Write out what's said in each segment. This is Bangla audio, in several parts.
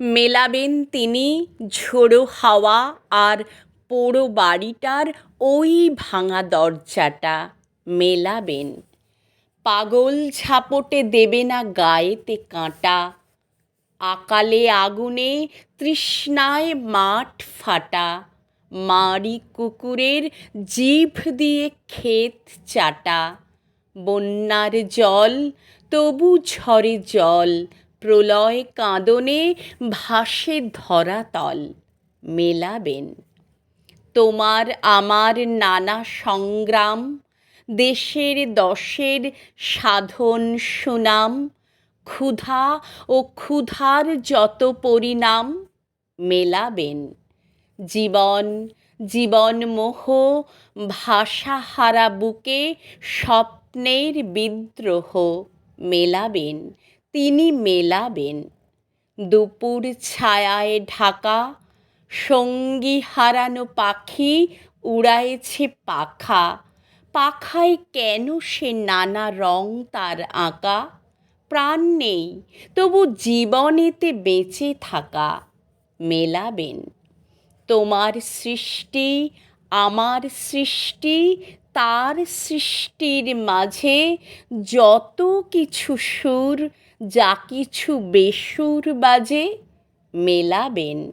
মেলাবেন তিনি ঝোড়ো হাওয়া আর পোড়ো বাড়িটার ওই ভাঙা দরজাটা। মেলাবেন। পাগল ঝাপটে দেবে না গায়েতে কাঁটা। আকালে আগুনে তৃষ্ণায় মাঠ ফাটা। মারি কুকুরের জিভ দিয়ে ক্ষেত চাটা। বন্যার জল তবু ঝরে জল। প্রলয় কাঁদনে ভাসে ধরাতল মেলাবেন। তোমার আমার নানা সংগ্রাম, দেশের দশের সাধন সুনাম, ক্ষুধা ও ক্ষুধার যত পরিণাম, মেলাবেন। জীবন জীবনমোহ ভাষাহারা বুকে স্বপ্নের বিদ্রোহ, মেলাবেন। তিনি মেলাবেন। দুপুর ছায়ায় ঢাকা, সঙ্গী হারানো পাখি উড়াইছে পাখা। পাখায় কেন সে নানা রং তার আঁকা? প্রাণ নেই, তবু জীবনেতে বেঁচে থাকা। মেলাবেন, তোমার সৃষ্টি আমার সৃষ্টি, তার সৃষ্টির মাঝে যত কিছু সুর যা কিছু বেসুর বাজে মেলাবেন।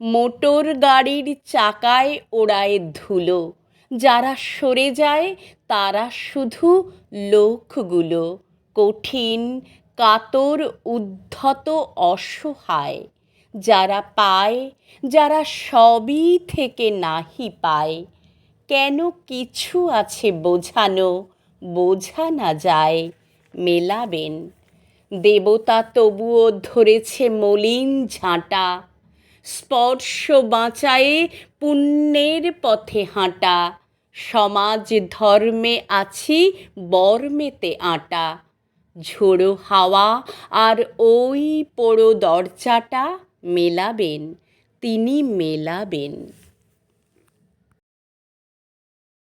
মোটর গাড়ির চাকায় ওড়ায় ধুলো, যারা সরে যায় তারা শুধু লোকগুলো। কঠিন কাতর উদ্ধত অসহায়, যারা পায়, যারা সবই থেকে নাহি পায়। কেন কিছু আছে বোঝানো, বোঝা না যায় মেলাবেন। দেবতা তবুও ধরেছে মলিন ঝাঁটা। স্পর্শ বাঁচায়ে পুণ্যের পথে হাঁটা। সমাজ ধর্মে আছি, বর্মেতে আঁটা। ঝোড়ো হাওয়া আর ওই পোড়ো দরজাটা মেলাবেন, তিনি মেলাবেন।